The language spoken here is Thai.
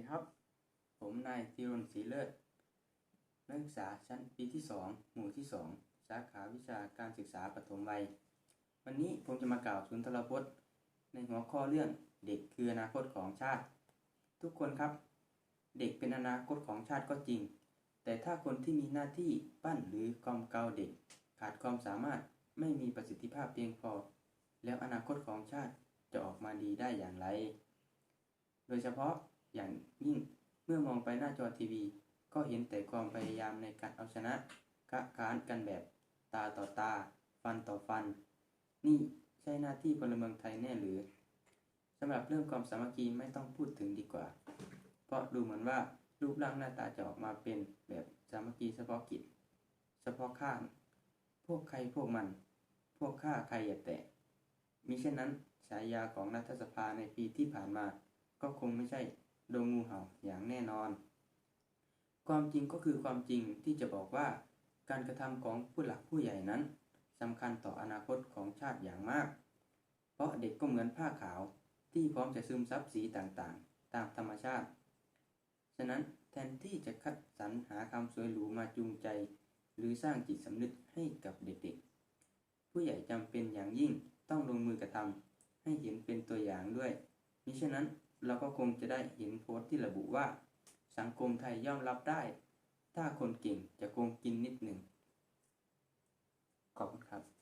ดีครับ ผมนายธีรนศรีเลิศ นักศึกษาชั้นปีที่ 2 หมู่ที่ 2 สาขาวิชาการศึกษาปฐมวัย วันนี้ผมจะมากล่าวสุนทรพจน์ ในหัวข้อเรื่องเด็กคืออนาคตของชาติ ทุกคนครับ เด็กเป็นอนาคตของชาติก็จริง แต่ถ้าคนที่มีหน้าที่ปั้นหรือกอมเกาเด็ก ขาดความสามารถไม่มีประสิทธิภาพเพียงพอ แล้วอนาคตของชาติจะออกมาดีได้อย่างไร โดยเฉพาะ อย่างยิ่งเมื่อมองไปหน้าจอทีวี ก็เห็นแต่ความพยายามในการเอาชนะกะการกันแบบตาต่อตา ฟันต่อฟัน นี่ใช่หน้าที่พลเมืองไทยแน่หรือสำหรับเรื่องความสามัคคีไม่ต้องพูดถึงดีกว่า เพราะดูเหมือนว่ารูปร่างหน้าตาจะออกมาเป็นแบบสามัคคีเฉพาะกิจ เฉพาะข้าง พวกใครพวกมัน พวกข้าใครอย่าแตะมิเช่นนั้นฉายาของรัฐสภาในปีที่ผ่านมา ก็คงไม่ใช่ ดงงูเห่าอย่างแน่นอน ความจริงก็คือความจริงที่จะบอกว่า การกระทำของผู้หลักผู้ใหญ่นั้นสำคัญต่ออนาคตของชาติอย่างมาก เพราะเด็กก็เหมือนผ้าขาวที่พร้อมจะซึมซับสีต่างๆ ตามธรรมชาติ ฉะนั้นแทนที่จะคัดสรรหาคำสวยหรูมาจูงใจ หรือสร้างจิตสำนึกให้กับเด็กๆ ผู้ใหญ่จำเป็นอย่างยิ่งต้องลงมือกระทำให้เห็นเป็นตัวอย่างด้วยมิฉะนั้น เราก็คงจะได้เห็นโพสต์ที่ระบุว่า สังคมไทยย่อมรับได้ ถ้าคนเก่งจะโกงกินนิดหนึ่งขอบคุณครับ